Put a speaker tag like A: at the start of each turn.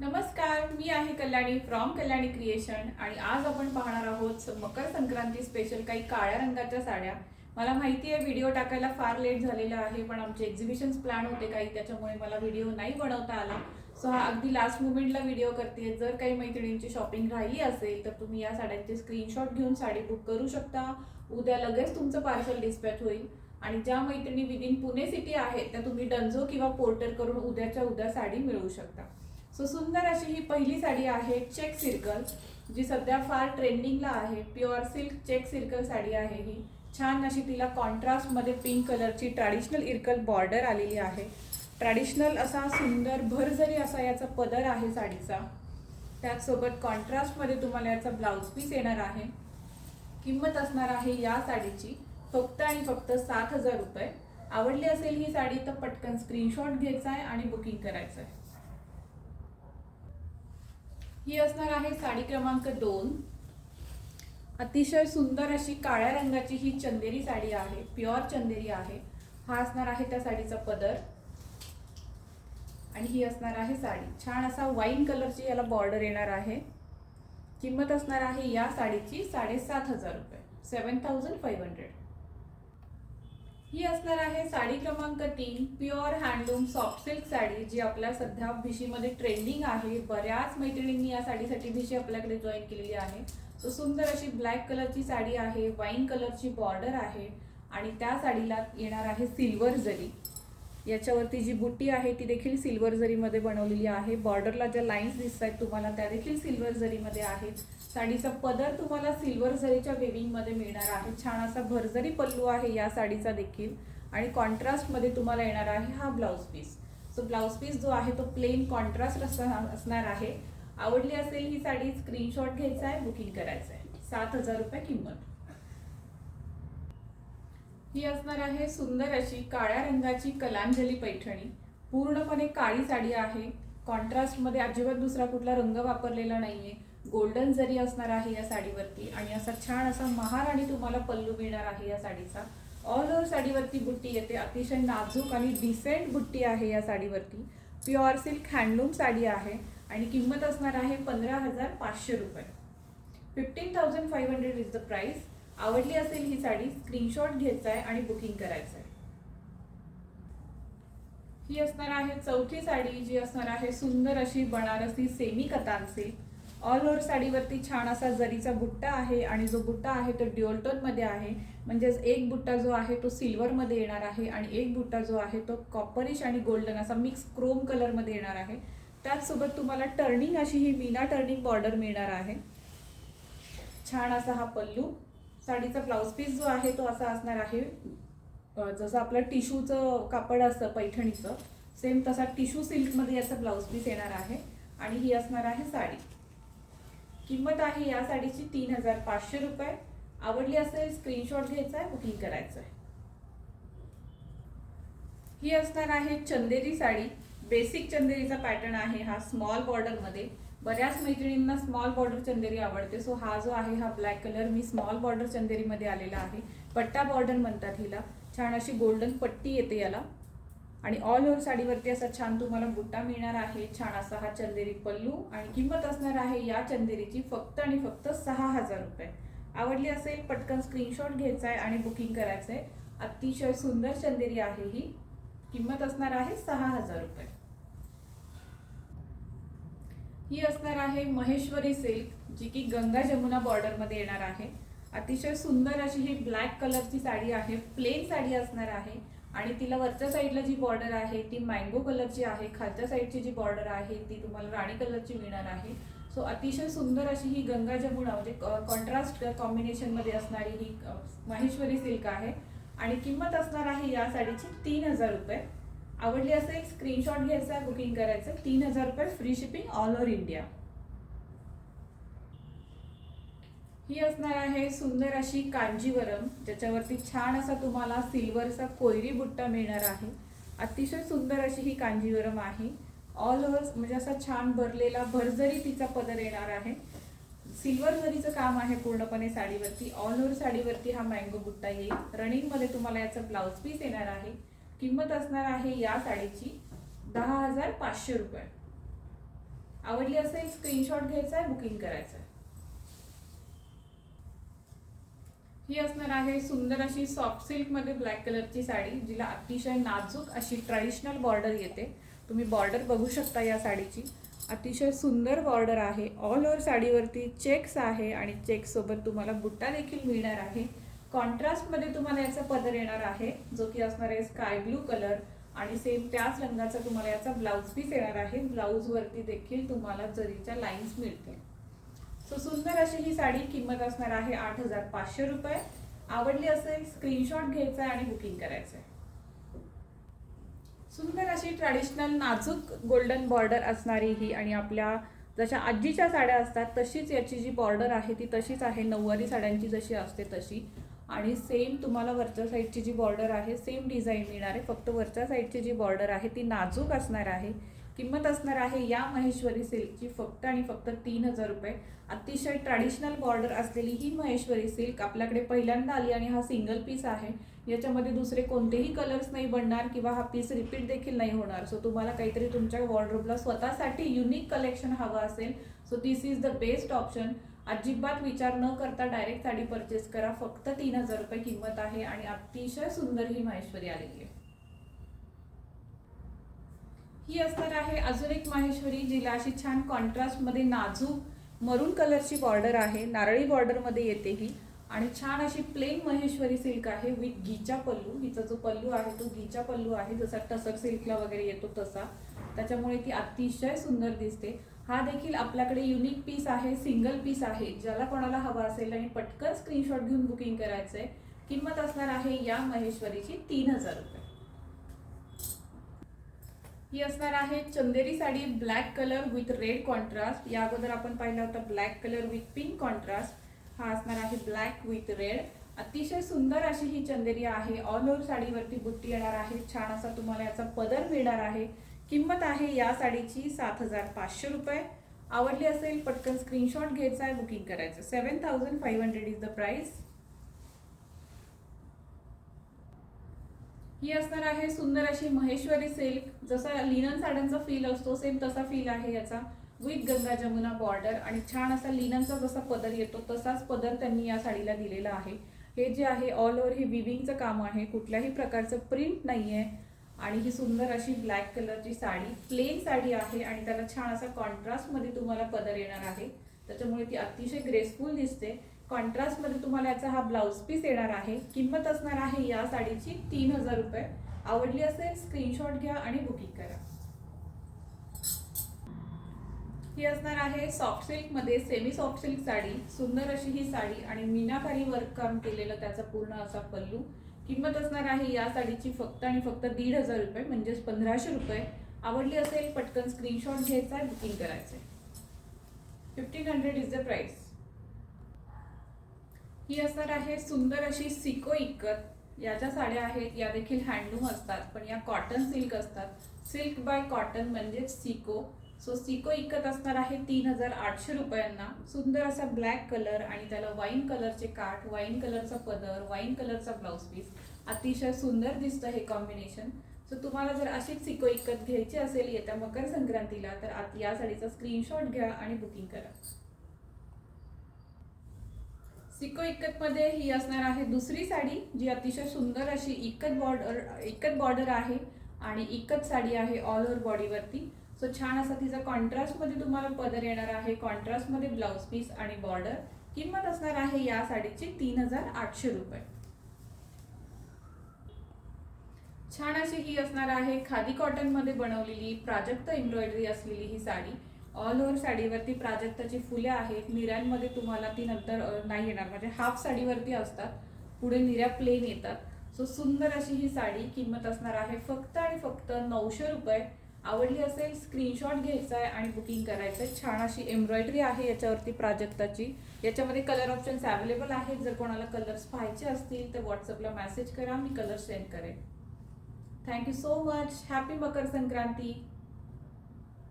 A: नमस्कार मी आहे Kalyani from Kalyani creation आणि आज आपण पाहणार आहोत मकर संक्रांती स्पेशल काही काळ्या रंगाच्या साड्या. मला माहिती आहे व्हिडिओ टाकायला फार लेट झालेला आहे पण आमचे एक्झिबिशन्स प्लॅन होते काही त्याच्यामुळे मला व्हिडिओ नाही बनवता आला. सो हा अगदी लास्ट मुमेंटला व्हिडिओ करते जर काही मैत्रिणींची शॉपिंग राहिली असेल तर तुम्ही या साड्यांचे स्क्रीनशॉट घेऊन साडी बुक करू शकता. उद्या लगेच तुमचं पार्सल डिस्पॅच होईल. आणि ज्या मैत्रिणी विदिन पुणे सिटी आहेत त्या तुम्ही डंझो किंवा पोर्टर करून उद्याच्या उद्या साडी मिळवू शकता. सो सुंदर अशी ही पहिली साडी आहे चेक सिर्कल जी सध्या फार ट्रेंडिंगला आहे. Pure silk check circle sari आहे ही. छान अशी तिला कॉन्ट्रास्टमध्ये पिंक कलरची ट्रॅडिशनल इरकल बॉर्डर आलेली आहे. ट्रॅडिशनल असा सुंदर भरजरी असा याचा पदर आहे साडीचा त्याचसोबत कॉन्ट्रास्टमध्ये तुम्हाला याचा ब्लाऊज पीस येणार आहे. किंमत असणार आहे या साडीची फक्त आणि फक्त सात हजार रुपये. आवडली असेल ही साडी तर पटकन स्क्रीनशॉट घ्यायचा आहे आणि बुकिंग करायचं आहे. ही असणार आहे साडी क्रमांक दोन. अतिशय सुंदर अशी काळ्या रंगाची ही चंदेरी साडी आहे प्युअर चंदेरी आहे. हा असणार आहे त्या साडीचा पदर. आणि ही असणार आहे साडी. छान असा वाईन कलरची याला बॉर्डर येणार आहे. किंमत असणार आहे या साडीची साडेसात हजार रुपये सेवन थाउजंड फाईव्ह हंड्रेड ही असणार आहे साडी क्रमांक तीन pure handloom soft silk sari जी आपल्या सध्या भिशीमध्ये ट्रेंडिंग आहे. बऱ्याच मैत्रिणींनी या साडीसाठी भिशी आपल्याकडे जॉईन केलेली आहे. तो सुंदर अशी ब्लॅक कलरची साडी आहे वाईन कलरची बॉर्डर आहे आणि त्या साडीला येणार आहे सिल्वर जरी. याच्यावरती जी बुट्टी आहे ती देखील सिल्वर जरीमध्ये बनवलेली आहे. बॉर्डरला ज्या लाईन्स दिसत आहेत तुम्हाला त्या देखील सिल्वर जरीमध्ये आहेत. साडीचा पदर तुम्हाला सिल्वर झरीच्या वेविंगमध्ये मिळणार आहे. छान असा भरझरी पल्लू आहे या साडीचा देखील. आणि कॉन्ट्रास्टमध्ये तुम्हाला येणार आहे हा blouse piece so blouse piece जो आहे तो प्लेन कॉन्ट्रास्ट असणार आहे. आवडली असेल ही साडी स्क्रीनशॉट घ्यायचा आहे बुकिंग करायचं आहे. सात हजार रुपये किंमत. ही असणार आहे सुंदर अशी काळ्या रंगाची कलांजली पैठणी. पूर्णपणे काळी साडी आहे. कॉन्ट्रास्टमध्ये अजिबात दुसरा कुठला रंग वापरलेला नाहीये. गोल्डन जरी असणार आहे या साडीवरती. आणि असा छान असा महार आणि तुम्हाला पल्लू मिळणार आहे या साडीचा. ऑल ओव्हर साडीवरती बुट्टी येते. अतिशय नाजूक आणि डिसेंट बुट्टी आहे या साडीवरती. प्युअर सिल्क हँडलूम साडी आहे. आणि किंमत असणार आहे पंधरा हजार पाचशे रुपये. Fifteen thousand five hundred is the price आवडली असेल ही साडी स्क्रीनशॉट घ्यायचा आहे आणि बुकिंग करायचं आहे ही असणार आहे चौथी साडी जी असणार आहे सुंदर अशी Banarasi semi katan silk all over साडीवरती छान असा जरीचा बुट्टा आहे आणि जो बुट्टा आहे तो ड्युअलटोनमध्ये आहे. म्हणजेच एक बुट्टा जो आहे तो सिल्वरमध्ये येणार आहे आणि एक बुट्टा जो आहे तो कॉपरिश आणि गोल्डन असा मिक्स क्रोम कलरमध्ये येणार आहे. त्याचसोबत तुम्हाला टर्निंग अशी ही मीना टर्निंग बॉर्डर मिळणार आहे. छान असा हा पल्लू. साडीचा ब्लाऊज पीस जो आहे तो असा असणार आहे. जसं आपलं टिशूचं कापड असतं पैठणीचं सेम तसा टिशू सिल्कमध्ये याचा ब्लाऊज पीस येणार आहे आणि ही असणार आहे साडी. किंमत आहे या साडीची तीन हजार पाचशे रुपये. आवडली असेल स्क्रीनशॉट घ्यायचा आहे बुकिंग करायचं आहे. ही असणार आहे चंदेरी साडी. बेसिक चंदेरीचा पॅटर्न आहे हा स्मॉल बॉर्डरमध्ये बऱ्याच मैत्रिणींना स्मॉल बॉर्डर चंदेरी आवडते. सो हा जो आहे हा ब्लॅक कलर मी स्मॉल बॉर्डर चंदेरीमध्ये आलेला आहे. पट्टा बॉर्डर म्हणतात हिला. छान अशी गोल्डन पट्टी येते याला. आणि ऑल ओव्हर साडीवरती असा छान तुम्हाला बुट्टा मिळणार आहे छान असा हा चंदेरी पल्लू आणि किंमत असणार आहे या चंदेरीची फक्त आणि फक्त सहा हजार रुपये. आवडली असेल पटकन स्क्रीनशॉट घ्यायचा आहे आणि बुकिंग करायचं आहे अतिशय सुंदर चंदेरी आहे ही. किंमत असणार आहे सहा हजार रुपये. ही असणार आहे महेश्वरी सिल्क जी की गंगा जमुना बॉर्डरमध्ये येणार आहे. अतिशय सुंदर अशी ही ब्लॅक कलरची साडी आहे. प्लेन साडी असणार आहे. आणि तिला वरच्या साईडला जी बॉर्डर आहे ती मँगो कलरची आहे खालच्या साईडची जी बॉर्डर आहे ती तुम्हाला राणी कलरची मिळणार आहे. सो अतिशय सुंदर अशी ही गंगा जमुना म्हणजे कॉन्ट्रास्ट कॉम्बिनेशनमध्ये असणारी ही माहेश्वरी सिल्क आहे. आणि किंमत असणार आहे या साडीची तीन हजार रुपये. आवडली असेल स्क्रीनशॉट घ्यायचा बुकिंग करायचं तीन हजार रुपये free shipping all over India ही असणार आहे सुंदर अशी कांजीवरम ज्याच्यावरती छान असा तुम्हाला सिल्वरचा कोयरी बुट्टा मिळणार आहे. अतिशय सुंदर अशी ही कांजीवरम आहे. ऑल ओव्हर म्हणजे असा छान भरलेला भरजरी तिचा पदर येणार आहे सिल्वर जरीचं काम आहे पूर्णपणे साडीवरती ऑल ओव्हर साडीवरती हा मँगो बुट्टा येईल. रनिंगमध्ये तुम्हाला याचं ब्लाऊज पीस येणार आहे. किंमत असणार आहे या साडीची दहा हजार पाचशे रुपये. आवडली असेल स्क्रीनशॉट घ्यायचा आहे बुकिंग करायचं आहे. ही असणार आहे सुंदर अशी सॉफ्ट सिल्कमध्ये ब्लॅक कलरची साडी जिला अतिशय नाजूक अशी ट्रॅडिशनल बॉर्डर येते. तुम्ही बॉर्डर बघू शकता या साडीची. अतिशय सुंदर बॉर्डर आहे. ऑल ओव्हर साडीवरती चेक्स आहे आणि चेक्ससोबत तुम्हाला बुट्टा देखील मिळणार आहे. कॉन्ट्रास्टमध्ये तुम्हाला याचा पदर येणार आहे जो की असणार आहे स्काय ब्लू कलर आणि सेम त्याच रंगाचा तुम्हाला याचा ब्लाऊज पीस येणार आहे. ब्लाऊजवरती देखील तुम्हाला जरीच्या लाईन्स मिळतील. सो सुंदर अशी ही साडी किंमत असणार आहे आठ हजार पाचशे रुपये. आवडली असेल स्क्रीनशॉट घ्यायचा आहे आणि बुकिंग करायचं आहे सुंदर अशी ट्रॅडिशनल नाजूक गोल्डन बॉर्डर असणारी ही आणि आपल्या जशा आजीच्या साड्या असतात तशीच याची जी बॉर्डर आहे ती तशीच आहे. नऊवारी साड्यांची जशी असते तशी. आणि सेम तुम्हाला वरच्या साईडची जी बॉर्डर आहे सेम डिझाईन मिळणार आहे. फक्त वरच्या साईडची जी बॉर्डर आहे ती नाजूक असणार आहे. किंमत असणार आहे या महेश्वरी सिल्कची फक्त आणि फक्त तीन हजार रुपये. अतिशय ट्रॅडिशनल बॉर्डर असलेली ही महेश्वरी सिल्क आपल्याकडे पहिल्यांदा आली आणि हा सिंगल पीस आहे. याच्यामध्ये दुसरे कोणतेही कलर्स नाही बनणार किंवा हा पीस रिपीट देखील नाही होणार. सो तुम्हाला काहीतरी तुमच्या वॉर्डरोबला स्वतःसाठी युनिक कलेक्शन हवं असेल so this is the best option अजिबात विचार न करता डायरेक्ट साडी परचेस करा. फक्त तीन हजार रुपये किंमत आहे आणि अतिशय सुंदर ही महेश्वरी आलेली आहे. ही असणार आहे अजून एक माहेश्वरी जिला अशी छान कॉन्ट्रास्टमध्ये नाजूक मरून कलरची बॉर्डर आहे. नारळी बॉर्डरमध्ये येते ही. आणि छान अशी प्लेन महेश्वरी सिल्क आहे विथ घीचा पल्लू. हिचा जो पल्लू आहे तो घीचा पल्लू आहे. जसा टसर सिल्कला वगैरे येतो तसा. त्याच्यामुळे ती अतिशय सुंदर दिसते. हा देखील आपल्याकडे युनिक पीस आहे सिंगल पीस आहे. ज्याला कोणाला हवा असेल आणि पटकन स्क्रीनशॉट घेऊन बुकिंग करायचंय किंमत असणार आहे या महेश्वरीची तीन हजार रुपये. ही असणार आहे Chanderi sari black colour with red contrast या अगोदर आपण पाहिला होता black colour with pink contrast हा असणार आहे ब्लॅक विथ रेड अतिशय सुंदर अशी ही चंदेरी आहे. ऑल ओव्हर साडीवरती बुट्टी येणार आहे. छान असा तुम्हाला याचा पदर मिळणार आहे. किंमत आहे या साडीची सात हजार पाचशे रुपये. आवडली असेल पटकन स्क्रीनशॉट घ्यायचा आहे बुकिंग करायचं. Seven thousand five hundred is the price ही असणार आहे सुंदर अशी महेश्वरी सिल्क. जसा लिनन साड्यांचा फील असतो सेम तसा फील आहे याचा. विथ गंगा जमुना बॉर्डर आणि छान असा लिननचा जसा पदर येतो तसाच पदर त्यांनी या साडीला दिलेला आहे. हे जे आहे ऑल ओव्हर हे विविंगचं काम आहे. कुठल्याही प्रकारचं प्रिंट नाही आहे आणि ही सुंदर अशी ब्लॅक कलरची साडी प्लेन साडी आहे आणि त्याला छान असा कॉन्ट्रास्टमध्ये तुम्हाला पदर येणार आहे. त्याच्यामुळे ती अतिशय ग्रेसफुल दिसते. कॉन्ट्रास्टमध्ये तुम्हाला याचा हा ब्लाऊज पीस येणार आहे किंमत असणार आहे या साडीची तीन हजार रुपये. आवडली असेल स्क्रीनशॉट घ्या आणि बुकिंग करा. ही असणार आहे सॉफ्ट सिल्कमध्ये सेमी सॉफ्ट सिल्क साडी. सुंदर अशी ही साडी आणि मीनाकारी वर्क काम केलेलं त्याचा पूर्ण असा पल्लू. किंमत असणार आहे या साडीची फक्त आणि फक्त दीड हजार रुपये म्हणजेच पंधराशे रुपये. आवडली असेल पटकन स्क्रीनशॉट घ्यायचा आहे बुकिंग करायचं आहे. Fifteen hundred is the price ही असणार आहे सुंदर अशी सिको इक्कत याच्या साड्या आहेत या देखील हँडलूम असतात पण या कॉटन सिल्क असतात. सिल्क बाय कॉटन म्हणजेच सिको. सो सिको इकत असणार आहे तीन हजार आठशे रुपयांना. सुंदर असा ब्लॅक कलर आणि त्याला वाईन कलरचे काठ वाईन कलरचा पदर वाईन कलरचा ब्लाऊज पीस अतिशय सुंदर दिसतं हे कॉम्बिनेशन सो तुम्हाला जर अशीच सिको इकत घ्यायची असेल येत्या मकर संक्रांतीला तर आत या साडीचा स्क्रीनशॉट घ्या आणि बुकिंग करा. सिको इक्कत मध्ये ही असणार आहे दुसरी साडी जी अतिशय सुंदर अशी इक्कत बॉर्डर इक्कत बॉर्डर आहे आणि इक्कत साडी आहे ऑल ओव्हर बॉडीवरती सो छान असा तिचा कॉन्ट्रास्टमध्ये तुम्हाला पदर येणार आहे. कॉन्ट्रास्टमध्ये ब्लाऊज पीस आणि बॉर्डर किंमत असणार आहे या साडीची तीन हजार आठशे रुपये. छान अशी ही असणार आहे. खादी कॉटनमध्ये बनवलेली प्राजक्त एम्ब्रॉयडरी असलेली ही साडी. ऑल ओव्हर साडीवरती प्राजक्ताची फुले आहेत निऱ्यांमध्ये तुम्हाला ती नंतर नाही येणार. म्हणजे हाफ साडीवरती असतात पुढे निऱ्या प्लेन येतात. सो सुंदर अशी ही साडी किंमत असणार आहे फक्त आणि फक्त नऊशे रुपये. आवडली असेल स्क्रीनशॉट घ्यायचा आहे आणि बुकिंग करायचं आहे छान अशी एम्ब्रॉयडरी आहे याच्यावरती प्राजक्ताची. याच्यामध्ये कलर ऑप्शन्स अवेलेबल आहेत. जर कोणाला कलर्स पाहायचे असतील तर व्हॉट्सअपला मेसेज करा मी कलर सेंड करेन. Thank you so much happy Makar Sankranti.